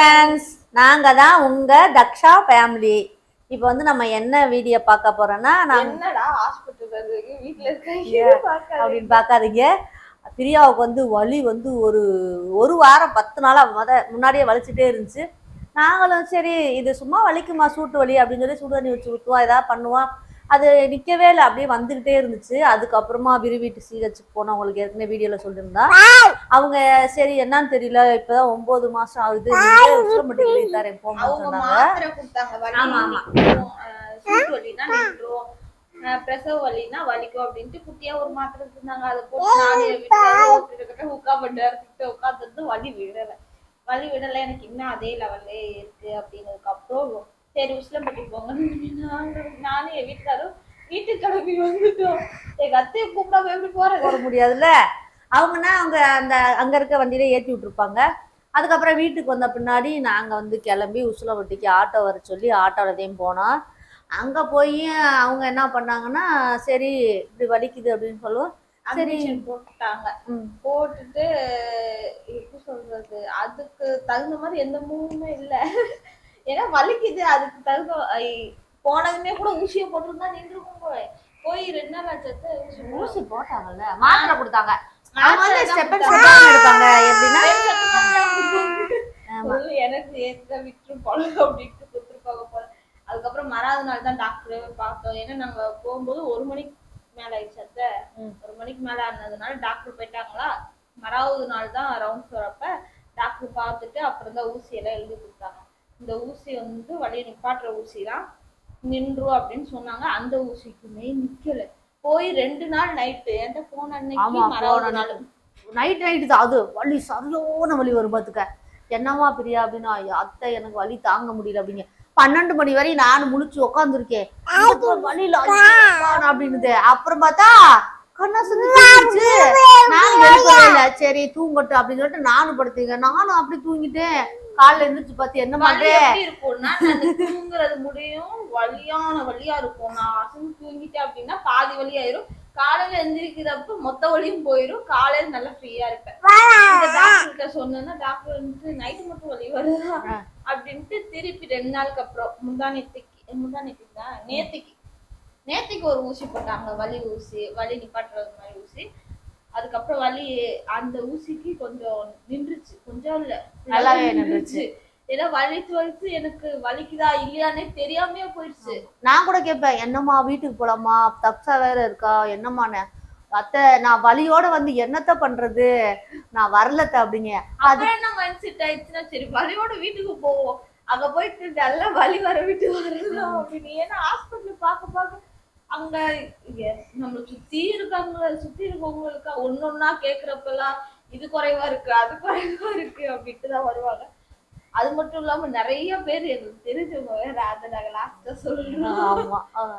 Friends நாங்கள் தான் உங்கள் தக்ஷா ஃபேமிலி இப்போ வந்து நம்ம என்ன வீடியோ பார்க்க போறோம்னா. இருக்க? அப்படின்னு பார்க்காதீங்க. பிரியாவுக்கு வந்து வலி வந்து ஒரு ஒரு வாரம் பத்து நாளாக முத முன்னாடியே வலிச்சுட்டே இருந்துச்சு. நாங்களும் சரி இது சும்மா வலிக்குமா? சூட்டு வலி அப்படின்னு சொல்லி சுடு தண்ணி வச்சு ஊற்றுவோம் ஏதாவது பண்ணுவோம். அது நிற்கவே இல்லை. அப்படியே வந்துக்கிட்டே இருந்துச்சு. அதுக்கப்புறமா விரும்பிட்டு சிஹெச்சுக்கு போனோம் உங்களுக்கு ஏற்கனவே வீடியோவில் சொல்லியிருந்தா. அவங்க சரி என்னன்னு தெரியல. இப்போதான் ஒம்பது மாதம் ஆகுது. நீங்கள் உசிலம்பட்டி தரேன் சொன்னாங்க. பிரசவ வலினா வலிக்கும் அப்படின்ட்டு குட்டியா ஒரு மாத்திரை கொடுத்தாங்க. அதை போட்டு நானே வீட்டுல உட்கா பண்ணிட்டு உட்காந்து வலி விடல. வலி விடல. எனக்கு இன்னும் அதே லெவல்ல இருக்கு அப்படின்னதுக்கு அப்புறம் சரி உசிலம்பட்டி போங்க. நாங்க நானும் என் வீட்டுக்காரும் வீட்டுக்கு கிளம்பி வந்துட்டோம். எங்க அத்தையை கூப்பிடாம எப்படி போறது? போட முடியாதுல்ல? அவங்கன்னா அவங்க அந்த அங்க இருக்க வண்டியில ஏற்றி விட்டுருப்பாங்க. அதுக்கப்புறம் வீட்டுக்கு வந்த பின்னாடி நாங்க வந்து கிளம்பி உசுலவட்டிக்கு ஆட்டோ வர சொல்லி ஆட்டோலதையும் போனோம். அங்க போய் அவங்க என்ன பண்ணாங்கன்னா சரி இப்படி வலிக்குது அப்படின்னு சொல்லுவோம். சரி. போட்டுட்டாங்க. போட்டுட்டு எப்படி சொல்றது அதுக்கு தகுந்த மாதிரி எந்த மூவுமே இல்ல. ஏன்னா வலிக்குது அதுக்கு தகுந்த போனதுமே கூட ஊசியை போட்டிருந்தா நின்றுக்கும் போய் போய் ரெண்டு நாள் ஆச்சத்து ஊசி போட்டு- ஊசி போட்டாங்கல்ல? மாத்திரை கொடுத்தாங்க. எனக்கு ஏத்த விட்டு போல அப்படின்ட்டு கொடுத்துருப்பாங்க போல. அதுக்கப்புறம் மறாவது நாள் தான் டாக்டரே பார்த்தோம். ஏன்னா நாங்க போகும்போது ஒரு மணிக்கு மேல ஆயிடுச்சு. ஒரு மணிக்கு மேல ஆனதுனால டாக்டர் போயிட்டாங்களா? மறாவது நாள் தான் ரவுண்ட்ஸ் வரப்ப டாக்டர் பார்த்துட்டு அப்புறம் தான் ஊசி எல்லாம் எழுதி கொடுத்தாங்க. இந்த ஊசி வந்து வழியை நிப்பாட்டுற ஊசி தான் நின்றும் அப்படின்னு சொன்னாங்க. அந்த ஊசிக்குமே நிக்கல. போய் ரெண்டு நாள் நைட்டு என்கிட்ட போன அன்னைக்கு மறாவது போன நாள். நைட் நைட்டு தான் அது வலி சரியான வலி வரும் பார்த்துக்க என்னம்மா பிரியா அப்படின்னா அத்தை எனக்கு வலி தாங்க முடியல அப்படிங்க. பன்னெண்டு மணி வரையும் நான் முழிச்சு உட்காந்துருக்கேன் வழியில அப்படின்னுது. அப்புறம் பார்த்தா கண்ணா சுத்தி நான் சரி தூங்கட்டும் அப்படின்னு சொல்லிட்டு நானும் படுத்தீங்க நானும் அப்படி தூங்கிட்டேன். காலைல எழுந்திரிச்சு பார்த்து என்ன பண்றேன் முடியும் வலியான வலியா இருக்கும். நான் அசந்து தூங்கிட்டேன் அப்படின்னா பாதி வலி ஆயிரும். காலையில எந்திரிக்கிறப்ப மொத்த வலியும் போயிரும். காலையில நல்லா ஃப்ரீயா இருப்பேன். இந்த டாக்டர் கிட்ட சொன்னேன்னா டாக்டர் வந்து நைட்டு மட்டும் வலி வருதா. அப்படின்ட்டு திருப்பி ரெண்டு நாளுக்கு அப்புறம் முந்தா நேத்துக்கு முந்தா நேத்துக்கு தான் நேத்துக்கு. நேத்துக்கு ஒரு ஊசி போட்டாங்க. வலி ஊசி வலி நிப்பாட்டுறது மாதிரி ஊசி. அதுக்கப்புறம் வலி அந்த ஊசிக்கு கொஞ்சம் நின்றுச்சு. கொஞ்சம் இல்ல. நல்லாவே நின்றுச்சு. ஏன்னா வலிச்சு வலிச்சு எனக்கு வலிக்குதா இல்லையானே தெரியாமயே போயிடுச்சு நான் கூட கேட்பேன் என்னம்மா வீட்டுக்கு போலாமா? தப்சா வேற இருக்கா? என்னம்மான்னு? அத்தை நான் வலியோட வந்து என்னத்த பண்றது? நான் வரலத்த அப்படிங்க. அப்புறம் என்ன மைண்ட் செட் ஆயிடுச்சுன்னா சரி வலியோட வீட்டுக்கு போவோம். அங்க போயிட்டு நல்லா வலி வர விட்டு வரலாம் அப்படின்னு. ஏன்னா ஹாஸ்பிட்டல் பார்க்க பார்க்க அங்க நம்மள சுத்தி இருக்காங்க சுத்தி இருக்கவங்களுக்கு ஒன்னொன்னா கேக்குறப்பெல்லாம் இது குறைவா இருக்கு அது குறைவா இருக்கு அப்படின்ட்டு தான் வருவாங்க. அது மட்டும் இல்லாம நிறைய பேர் எனக்கு தெரிஞ்சவங்க வேற அதை நாங்க லாஸ்டா சொல்றோம்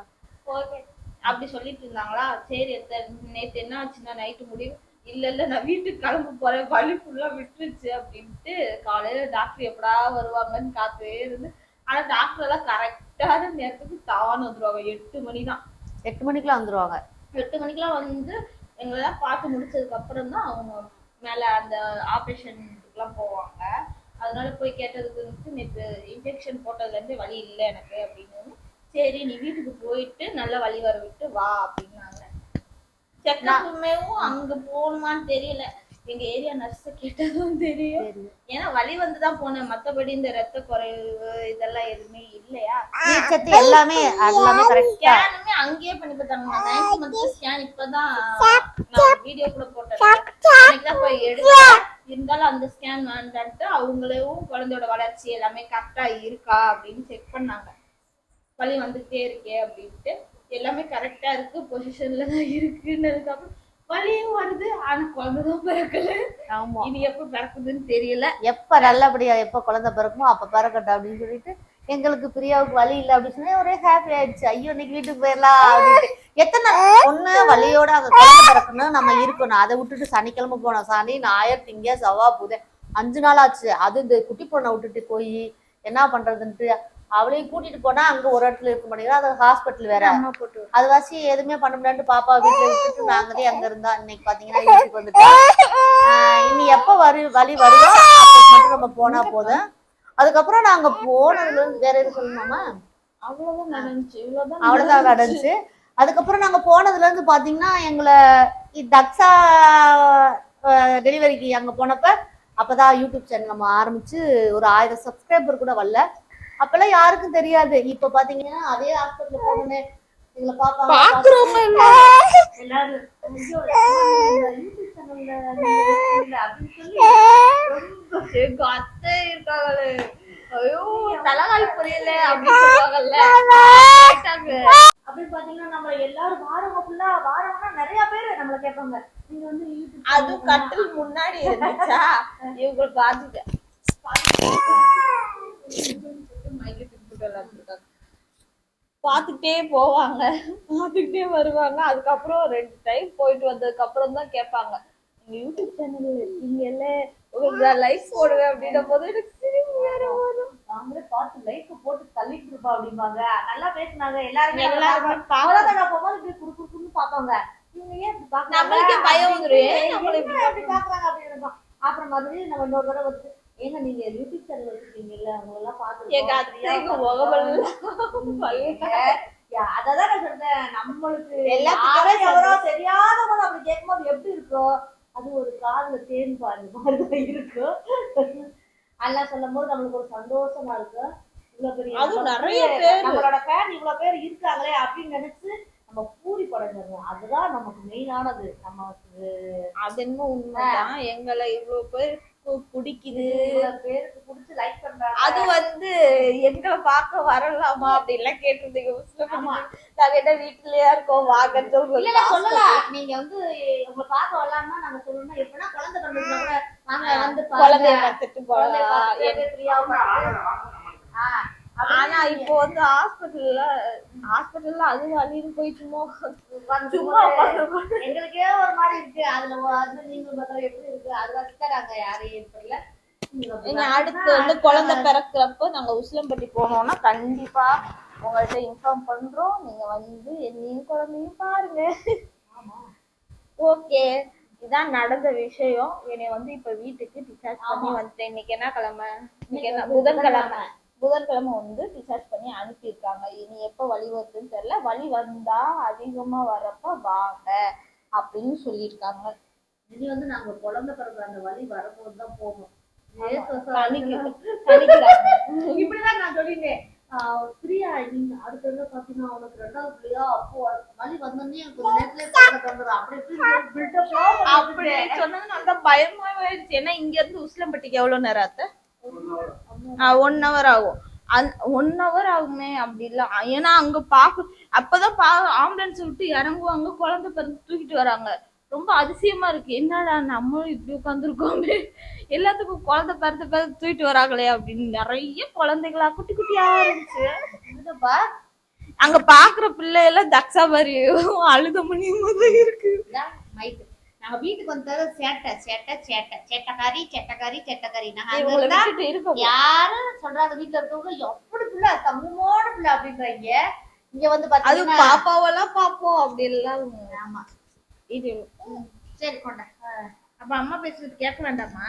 அப்படி சொல்லிட்டு இருந்தாங்களா? சரி அத்தை, நேத்து என்ன ஆச்சுன்னா நைட்டு முடிவு. இல்ல இல்ல நான் வீட்டுக்கு கிளம்ப போறேன். வலி ஃபுல்லா விட்டுருச்சு அப்படின்ட்டு காலையில டாக்டர் எப்படா வருவாங்கன்னு காத்துவே இருந்து. ஆனா டாக்டர் எல்லாம் கரெக்டான நேரத்துக்கு தான் வந்துருவாங்க. எட்டு மணி தான் எட்டு மணிக்கெல்லாம் வந்துருவாங்க. எட்டு மணிக்கெல்லாம் வந்து எங்களெல்லாம் பார்த்து முடிச்சதுக்கு அப்புறம் தான் அவங்க மேல அந்த ஆப்ரேஷனுக்குலாம் போவாங்க. அதனால போய் கேட்டதுக்கு வந்து நேற்று இன்ஜெக்ஷன் போட்டதுல இருந்து வலி இல்லை எனக்கு அப்படின்னு. சரி நீ வீட்டுக்கு போயிட்டு நல்லா வலி வர விட்டு வா அப்படின்னாங்க. செக்கப்புமேவும் அங்க போகணுமான்னு தெரியல. எங்க ஏரியா நர்ஸ் கேட்டதும் தெரியும். ஏன்னா வலி வந்துதான் போனேன். மத்தபடி இந்த ரத்த குறைவு இதெல்லாம் எதுவுமே இல்லையா? நீச்சத்து எல்லாமே எல்லாமே கரெக்டா ஸ்கேனுமே அங்கேயே பண்ணி பார்த்தாங்க நைன்த் மந்த் ஸ்கேன் இப்பதான் நான் வீடியோ கூட போட்டேன் போய் எடுத்தேன். இருந்தாலும் அந்த ஸ்கேன் வேண்டான்ட்டு அவங்களும் குழந்தையோட வளர்ச்சி எல்லாமே கரெக்டா இருக்கா அப்படின்னு செக் பண்ணாங்க. வலி வந்துட்டே இருக்கே அப்படின்ட்டு. எல்லாமே கரெக்டா இருக்கு. பொசிஷன்ல தான் இருக்குன்னதுக்கு அப்புறம் வலியும் வருது ஆனா குழந்தை தான் பிறக்கல. ஆமா. இனி எப்ப பிறக்குதுன்னு தெரியல. எப்ப நல்லபடியா எப்ப குழந்தை பிறக்குமோ அப்ப பிறக்கட்டும் அப்படின்னு சொல்லிட்டு எங்களுக்கு பிரியாவுக்கு வலி இல்லை அப்படின்னு சொன்னா ஒரே ஹாப்பி ஆயிடுச்சு. ஐயோ இன்னைக்கு வீட்டுக்கு போயிடலாம் அப்படின்ட்டு. எத்தனை ஒண்ணு வலியோட அங்க குழந்தை பிறக்கணும் நம்ம இருக்கணும். அதை விட்டுட்டு சனிக்கிழமை போனோம். சனி ஞாயிறு திங்க செவ்வாய் புதை அஞ்சு நாள் ஆச்சு. அது இந்த குட்டி பொண்ணை விட்டுட்டு போய் என்ன பண்றதுன்ட்டு அவளையும் கூட்டிட்டு போனா அங்க ஒரு இடத்துல இருக்க மாட்டேங்கிறா. அது ஹாஸ்பிட்டல் வேற. அது வாசி எதுவுமே பண்ண முடியாதுன்னு பாப்பா வீட்டுல விட்டுட்டு நாங்களே அங்க இருந்தா. இன்னைக்கு பாத்தீங்கன்னா வீட்டுக்கு வந்துட்டோம் இனி எப்ப வரு வலி வருதோ அப்ப மட்டும் நம்ம போனா போதும். அதுக்கப்புறம் நாங்க போனதுல இருந்து வேற எதுவும் சொல்லணுமா அவ்வளவுதான் நடந்துச்சு. அவ்வளவுதான் நடந்துச்சு. அதுக்கப்புறம் நாங்க போனதுல இருந்து பாத்தீங்கன்னா எங்களை தக்ஸா டெலிவரிக்கு அங்க போனப்ப அப்பதான் யூடியூப் சேனல் நம்ம ஆரம்பிச்சு ஒரு ஆயிரம் சப்ஸ்கிரைபர் கூட வரல. அப்பெல்லாம் யாருக்கும் தெரியாது. இப்ப பாத்தீங்கன்னா அதே ஹாஸ்பிட்டல் போனோன்னு எங்களை பாப்பாங்க எல்லாரும் அப்படின்னு சொல்லி எங்க அத்தை இருக்காங்களே. ஐயோ தலைகால் புரியல அப்படின்னு சொல்லுவாங்கல்ல. அப்படின்னு பாத்தீங்கன்னா நம்ம எல்லாரும் வாரவங்க ஃபுல்லா வாரவங்கன்னா நிறைய பேர் நம்மள கேட்பாங்க. நீங்க வந்து யூடியூப் அதுவும் கட்டில் முன்னாடி இருந்துச்சா? இவங்க பாத்துக்க பாத்துக்கிட்டே போவாங்க. பாத்துக்கிட்டே வருவாங்க. அதுக்கப்புறம் ரெண்டு டைம் போயிட்டு வந்ததுக்கு அப்புறம் தான் கேட்பாங்க. நீங்க யூடியூப் சேனல்ல இருக்கீங்கல்ல? உங்களுக்கு லைஃப் போடுங்க அப்படின்னும் போது எனக்கு சிரிப்பு வேற வரும். நாங்களே பார்த்து லைக் போட்டு தள்ளிட்டு இருப்பா அப்படிம்பாங்க. நல்லா பேசுனாங்க. எல்லாருமே எல்லாருமே அவ்வளவுதான். நான் போகும்போது இப்படி குடு குடுக்குன்னு பாப்பாங்க இவங்க ஏன் இப்படி பாக்குறாங்க? நம்மளுக்கே பயம் வந்துரும். நம்மள இப்படி பாக்குறாங்க அப்படின்னு. அப்புறம் மறுபடியும் நம்ம இன்னொரு தடவை வந்து ஏங்க நீங்க யூடியூப் சேனல் வச்சிருக்கீங்கல்ல உங்களை எல்லாம் எங்க அத்தைக்கு முகமெல்லாம் அததான் நான் சொல்றேன். நம்மளுக்கு யாரோ எவரோ தெரியாதவங்க அப்படி கேட்கும்போது எப்படி இருக்கும் அது ஒரு காதுல தேன் பாரு மாதிரிதான் இருக்கும். அதெல்லாம் சொல்லும் போது நம்மளுக்கு ஒரு சந்தோஷமா இருக்கும். இவ்வளவு பெரிய அதுவும் நிறைய பேரு. நம்மளோட ஃபேன் இவ்வளவு பேர் இருக்காங்களே அப்படின்னு நினைச்சு நம்ம பூரி படைஞ்சிடணும். அதுதான் நமக்கு மெயினானது நமக்கு அது என்னமோ உண்மைதான். எங்களை இவ்வளவு பேர் பிடிக்குது. இவ்வளவு பேருக்கு பிடிச்சி லைக் பண்றாங்க. அது வந்து எங்களை பார்க்க வரலாமா அப்படி எல்லாம் கேட்டிருந்தீங்க முஸ்லிம். நாங்க என்ன வீட்டுலயா இருக்கோம் வாங்கன்னு சொல்லலாம் நீங்க வந்து உங்களை பார்க்க வரலாமா நாங்க சொல்லணும் எப்படின்னா குழந்தை பிறந்ததுல கூட வாங்க வந்து குழந்தைய பார்த்துட்டு ஆனா இப்போ வந்து ஹாஸ்பிட்டல்ல ஹாஸ்பிட்டல்ல அது வழின்னு போய் சும்மா சும்மா எங்களுக்கே ஒரு மாதிரி இருக்கு. அதுல அது நீங்க பார்த்தா எப்படி இருக்கு? அது வச்சுட்டா நாங்க யாரையும் பண்ணல நீங்க அடுத்து வந்து குழந்தை பிறக்கிறப்போ நாங்க உசிலம்பட்டி போனோம்னா கண்டிப்பா உங்கள்ட்ட இன்ஃபார்ம் பண்றோம். நீங்க வந்து என்னையும் குழந்தையும் பாருங்க. ஆமா. ஓகே இதான் நடந்த விஷயம். என்னை வந்து இப்ப வீட்டுக்கு டிஸ்சார்ஜ் பண்ணி வந்துட்டேன். இன்னைக்கு என்ன கிழமை? இன்னைக்கு என்ன? புதன்கிழமை. புதன்கிழமை வந்து டிஸ்சார்ஜ் பண்ணி அனுப்பியிருக்காங்க. இனி எப்ப வலி வருதுன்னு தெரியல. வலி வந்தா அதிகமா வரப்ப வாங்க அப்படின்னு சொல்லியிருக்காங்க. இனி வந்து நாங்க குழந்தை பிறகு அந்த வழி வரும்போது தான் கணிக்கிறாங்க இப்படிதான் நான் சொல்லிட்டேன் பிரியா நீங்க அடுத்த தடவை பாத்தீங்கன்னா உனக்கு ரெண்டாவது பிள்ளையா அப்போ வலி வந்தோடனே எனக்கு ஒரு நேரத்துல அப்படி அப்படி சொன்னது நல்லா பயமாவே ஆயிடுச்சு. ஏன்னா இங்க இருந்து உசிலம்பட்டிக்கு எவ்வளவு நேரம் அத்தை? ஒன் ஹவர் ஆகும். ஒன் ஹவர் ஆகுமே அப்படி இல்ல. ஏன்னா அங்க பாக்க அப்பதான் பா ஆம்புலன்ஸ் விட்டு இறங்குவாங்க குழந்தை பிறந்து தூக்கிட்டு வராங்க. ரொம்ப அதிசயமா இருக்கு. என்னடா நம்மளும் இப்படி உட்காந்துருக்கோமே எல்லாத்துக்கும் குழந்தை பிறந்து பிறந்து தூக்கிட்டு வராங்களே அப்படின்னு நிறைய குழந்தைகளா குட்டி குட்டியா இருந்துச்சு. அங்க பாக்குற பிள்ளை எல்லாம் தக்ஷா மாதிரி அழுத முடியும் தான் இருக்கு. நாங்க வீட்டுக்கு வந்தது சேட்டை சேட்டை சேட்டை. சேட்டைக்காரி சேட்டைக்காரி சேட்டைக்காரி. நாங்க யாரும் சொல்றாங்க வீட்டுல இருக்கவங்க எப்படி பிள்ளை தங்கமான பிள்ளை அப்படின்றாங்க. இங்க வந்து அது பாத்தீங்கன்னா பாப்பாவெல்லாம் பாப்போம் அப்படி எல்லாம். ஆமா. இது சரி கொண்ட. அப்ப அம்மா பேசுறது கேட்க வேண்டாமா?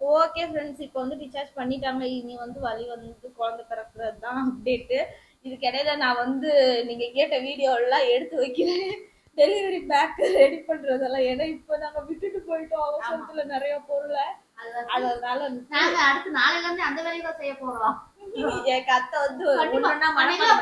ஓகே ஃப்ரெண்ட்ஸ் இப்போ வந்து டிஸ்சார்ஜ் பண்ணிட்டாங்க. இனி வந்து வலி வந்து குழந்தை பிறக்கிறது தான் அப்டேட்டு இதுக்கிடையில நான் வந்து நீங்க கேட்ட வீடியோ எல்லாம் எடுத்து வைக்கிறேன். டெலிவரி பேக் ரெடி பண்றதெல்லாம். ஏன்னா இப்போ நாங்க விட்டுட்டு போயிட்டோம். அவசரத்துல நிறைய பொருளை. அதனால நாங்க அடுத்து நாளைல இருந்து அந்த வேலையை செய்ய போறோம். என் அத்தை வந்து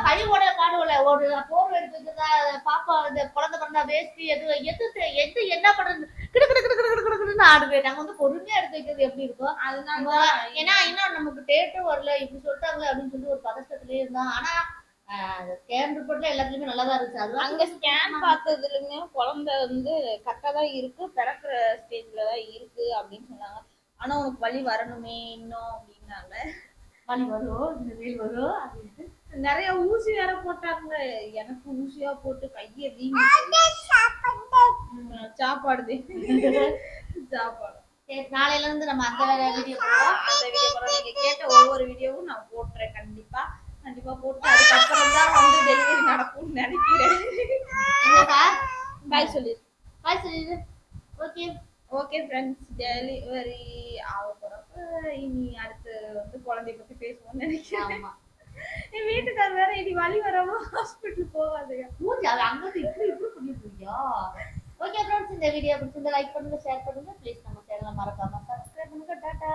பழிவோட பாடுவல ஒரு போர்வை எடுத்து வச்சிருந்தா பாப்பா இந்த குழந்தை பிறந்தா வேஷ்டி எது எது எது என்ன பண்றது? கிடு கிடு கிடு கிடு கிடு கிடுன்னு ஆடுது நாங்க வந்து பொறுமையா எடுத்து வைக்கிறது எப்படி இருக்கும் அதனால ஏன்னா இன்னும் நமக்கு டேட்டும் வரல. இப்படி சொல்லிட்டாங்களே அப்படின்னு சொல்லி ஒரு பதட்டத்திலே இருந்தோம் ஆனா ஸ்கேன் ரிப்போர்ட்ல எல்லாத்துலயுமே நல்லா தான் இருந்துச்சு. அதுதான் அங்க ஸ்கேன் பார்த்ததுலயுமே குழந்தை வந்து கரெக்டா தான் இருக்கு. பிறக்கிற ஸ்டேஜ்ல தான் இருக்கு அப்படின்னு சொன்னாங்க. ஆனா உனக்கு வலி வரணுமே இன்னும் அப்படின்னாங்க. வலி வரும் இந்த வெயில் வரும் அப்படின்ட்டு. நிறைய ஊசி வேற போட்டாங்க எனக்கு ஊசியா போட்டு கைய வீங்கி சாப்பாடு. சாப்பாடு சரி நாளையில இருந்து நம்ம அந்த வீடியோ போடுவோம். அந்த வீடியோ கூட நீங்க கேட்ட ஒவ்வொரு வீடியோவும் நான் போட்டுறேன் கண்டிப்பா. கண்டிப்பா போட்டு அதுக்கப்புறம் தான் வந்து டெலிவரி நடக்கும்னு நினைக்கிறேன். என்னக்கா பாய் சொல்லி பாய் சொல்லிடு ஓகே ஓகே ஃப்ரெண்ட்ஸ் டெலிவரி ஆக போறப்ப இனி குழந்தைய பத்தி பேசுவோம்னு நினைக்கிறேன். என் வீட்டுக்கார் வேற இனி வலி வராம ஹாஸ்பிட்டல் போகாதயா மூஞ்சி அது அங்க இப்படி இப்படி பண்ணிட்டு இருக்கியா ஓகே ஃப்ரெண்ட்ஸ் இந்த வீடியோ பிடிச்சிருந்தா லைக் பண்ணுங்க ஷேர் பண்ணுங்க. ப்ளீஸ் நம்ம சேனலை மறக்காம சப்ஸ்கிரைப் பண்ணுங்க. டாடா